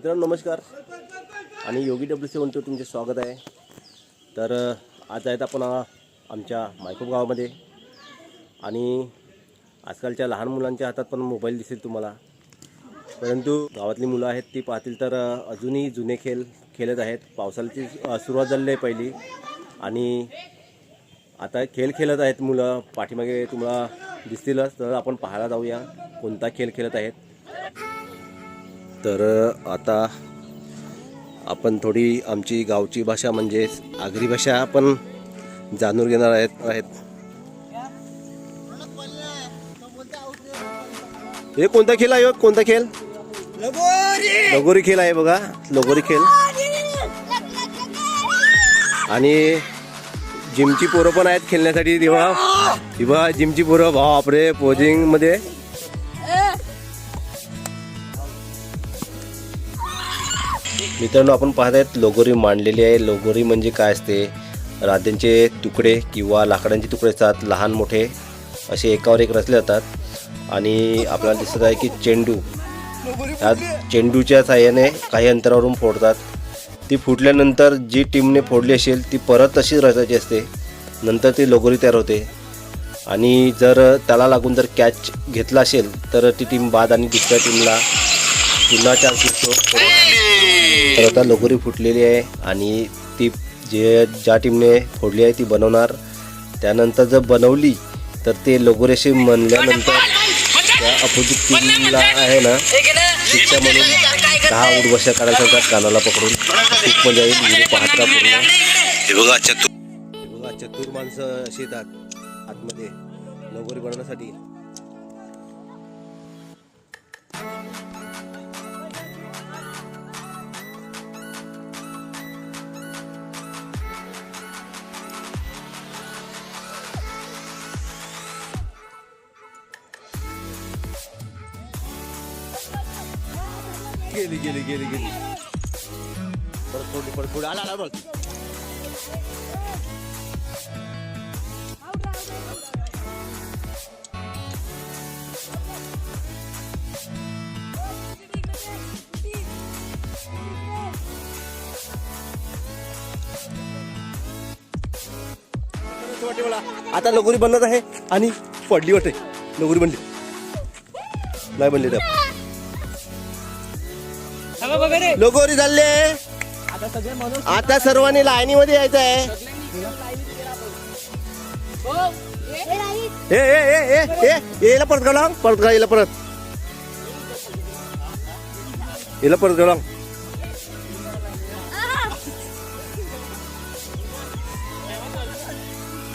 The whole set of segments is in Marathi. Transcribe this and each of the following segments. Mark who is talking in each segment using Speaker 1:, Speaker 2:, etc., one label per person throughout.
Speaker 1: मित्रांनो नमस्कार. आणि योगी डब्ल्यू सी म्हणतो तुमचे स्वागत आहे. तर आज आहेत आपण आमच्या मायकोप गावामध्ये. आणि आजकालच्या लहान मुलांच्या हातात पण मोबाईल दिसेल तुम्हाला. परंतु गावातली मुलं आहेत ती पाहतील तर अजूनही जुने खेळ खेळत आहेत. पावसाळ्याची सुरुवात झालेली आहे पहिली. आणि आता खेळ खेळत आहेत मुलं. पाठीमागे तुम्हाला दिसतीलच. तर आपण पाहायला जाऊया कोणता खेळ खेळत आहेत. तर आता आपण थोडी आमची गावची भाषा म्हणजे आगरी भाषा आपण जाणून घेणार आहेत आहेत. हे कोणता खेळ आहे हो? कोणता खेळ? लगोरी! खेळ आहे बघा लगोरी खेळ. आणि जिमची पोरं पण आहेत खेळण्यासाठी तेव्हा तेव्हा जिमची पोरं बापरे पोजिंगमध्ये. मित्रांनो आपण पाहत आहेत लोगोरी मांडलेली आहे. लोगोरी म्हणजे काय असते? राद्यांचे तुकडे किंवा लाकडांचे तुकडे असतात लहान मोठे असे एकावर एक रचले जातात. आणि आपल्याला दिसत आहे की चेंडू. ह्या चेंडूच्या साह्याने काही अंतरावरून फोडतात. ती फुटल्यानंतर जी टीमने फोडली असेल ती परत तशीच रचायची असते. नंतर ती लगोरी तयार होते. आणि जर त्याला लागून जर कॅच घेतला असेल तर ती टीम बाद आणि दुसऱ्या टीमला पुन्हा चान्स दिसतो तर आता लगोरी फुटलेली आहे आणि ती जे ज्या टीमने फोडली आहे ती बनवणार. त्यानंतर जर बनवली तर ते लगोरी अशी म्हणल्यानंतर त्या अपोजिट टीमला आहे ना शिक्षा म्हणून दहा उडबशा काढायला सांगतात कानाला पकडून. खूप मजा येईल पाहत का पूर्ण. हे बघा चतुर. हे बघा चतुर माणसं अशी येतात आतमध्ये. लगोरी बनवण्यासाठी. गेली गेली गेली गेली. परत फोडली परत फोडली. आला आला बघ. मला. आता लगोरी बनत आहे आणि पडली वाटते लगोरी बनली. नाही बनली त्या लगोरी चालले आता सर्वांनी लाईनीमध्ये यायचं आहे. ए ए ए ए ए येला परत गाव लाव परत गा येला परत? येला परत गाव लाव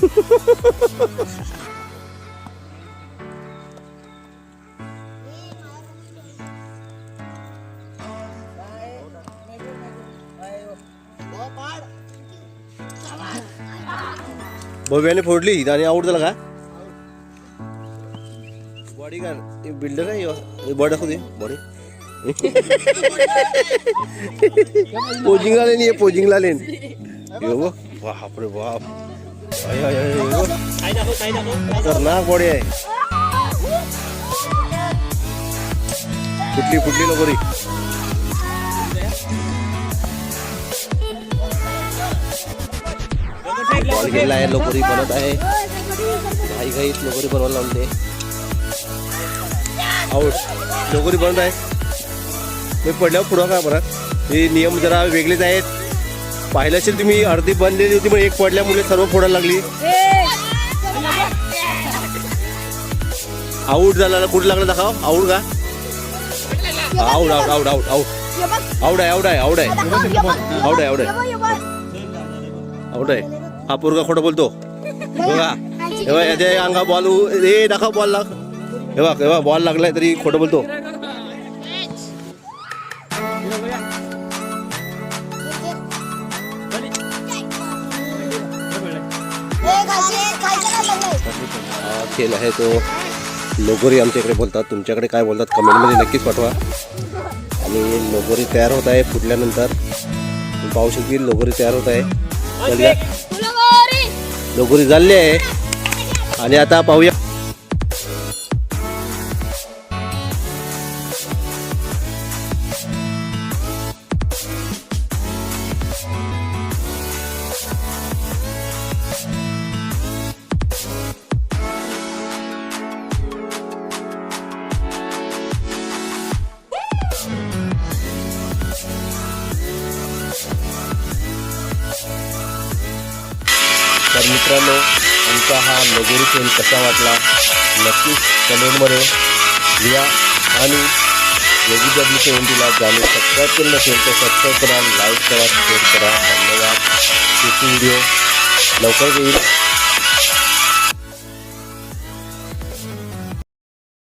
Speaker 1: भव्याने फोडली आणि आऊट झाला का बॉडी का बिल्डर आहे बॉडी दाखवते बॉडी पोजिंगला लेन ये पोजिंगला लेन. यो बघ बापरे बाप. खतरनाक बॉडी आहे. फुटली फुटली रे बॉल गेला आहे लगोरी बनत आहे. घाई घाईत लगोरी बनवायला लावले आऊट लगोरी बनत आहे. मी पडल्यावर पुढं का परत हे नियम जरा वेगळेच आहेत. पाहिलं असेल तुम्ही अर्धी बनलेली होती पण एक पडल्यामुळे सर्व फोडायला लागली. आऊट झाला कुठं लागलं दाखव? आऊट का? Out out out out out out आहे आऊट आहे आऊट आहे. आऊट आहे आऊट आहे. आऊट आहे. हा पोरगा खोटं बोलतो. बघा. हे याच्या अंगा बॉल ए दाखव बॉल लाग हे बघ बॉल लागलाय तरी खोटं बोलतो. हा खेळ आहे तो. लोगोरी आमच्याकडे बोलतात. तुमच्याकडे काय बोलतात कमेंटमध्ये नक्कीच पाठवा. आणि लोगोरी तयार होत आहे फुटल्यानंतर. पाहू शकतील लोगोरी तयार होत आहे. या. लोगोरी झाली आहे. आणि आता पाहूया. तर मित्रांनो आमचा हा लगोरी खेळ कसा वाटला? नक्कीच कमेंटमध्ये लिहा आणि योगी डब्ल्यू सेवंटीला ज्याने सबस्क्राईब केलं नसेल तर सबस्क्राईब करा लाईक करा शेअर करा. धन्यवाद. पुढची व्हिडिओ लवकर येईल.